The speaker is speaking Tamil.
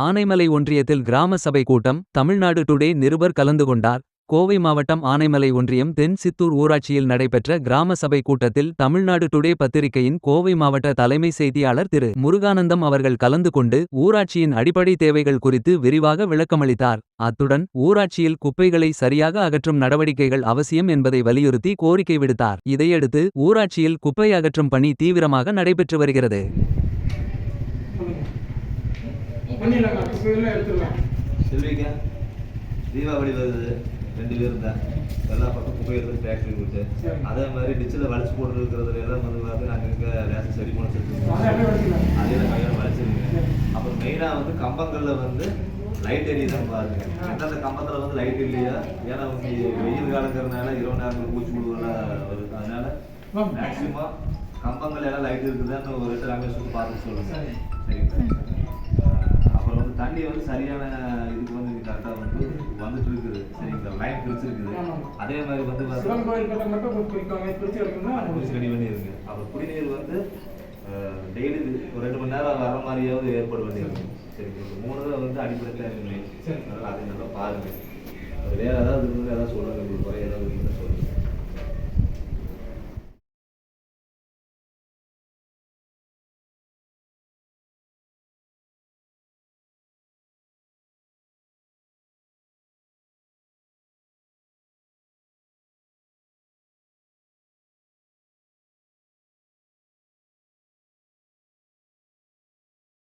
ஆனைமலை ஒன்றியத்தில் கிராம சபை கூட்டம் தமிழ்நாடு டுடே நிருபர் கலந்து கொண்டார். கோவை மாவட்டம் ஆனைமலை ஒன்றியம் தென் சித்தூர் ஊராட்சியில் நடைபெற்ற கிராம சபை கூட்டத்தில் தமிழ்நாடு டுடே பத்திரிகையின் கோவை மாவட்ட தலைமை செய்தியாளர் திரு. முருகானந்தம் அவர்கள் கலந்து கொண்டு ஊராட்சியின் அடிப்படை தேவைகள் குறித்து விரிவாக விளக்கமளித்தார். அத்துடன் ஊராட்சியில் குப்பைகளை சரியாக அகற்றும் நடவடிக்கைகள் அவசியம் என்பதை வலியுறுத்தி கோரிக்கை விடுத்தார். இதையடுத்து ஊராட்சியில் குப்பை அகற்றும் பணி தீவிரமாக நடைபெற்று வருகிறது. பண்ணிடலாங்க குப்பையெல்லாம் எடுத்துடலாம் செல்விக்கா தீபாவளி வருது ரெண்டு பேரும் தான். எல்லா பக்கம் எடுத்து ஃபேக்ட்ரி சரி. அதே மாதிரி டிச்சில் வலிச்சு போட்டு இருக்கிறதுல எல்லாம் வந்து பார்த்து நாங்கள் இங்கே லேசம் சரி பண்ண அதை கையில் வலிச்சிருங்க சரி. அப்புறம் மெயினாக வந்து கம்பங்களில் வந்து லைட் எரியுதான் பாருங்க. எந்தெந்த கம்பத்தில் வந்து லைட் இல்லையா ஏன்னா வந்து வெயில் காலங்கிறதுனால இரவு நேரங்கள் பூச்சி புழுவெல்லாம் வருது. அதனால ஆமா. மேக்ஸிமம் கம்பங்கள் எல்லாம் லைட் இருக்குதான்னு ஒரு ரெண்டு ரமேஷ் பார்த்து சொல்லுங்க. சரி. சரிங்களா? தண்ணி வந்து சரியான இதுக்கு வந்து கரெக்டாக வந்து வந்துட்டு இருக்குது. சரிங்களா லைன் பிரிச்சிருக்குது. அதே மாதிரி வந்து சிவன் கோயில் கிட்ட மட்டும் பிரிக்காம பிரிச்சு எடுக்கணும்னா ரெடி பண்ணிடுங்க. அப்புறம் குடிநீர் வந்து டெய்லி ஒரு ரெண்டு மணி நேரம் வர மாதிரியாவது ஏற்பாடு பண்ணிடுங்க. சரிங்க இந்த மூணு வந்து அடிப்படை. அதனால அதை நல்லா பாருங்க. அது வேற ஏதாவது இருந்தால் ஏதாவது சொல்லுங்க. உங்களுக்கு குறை ஏதாவது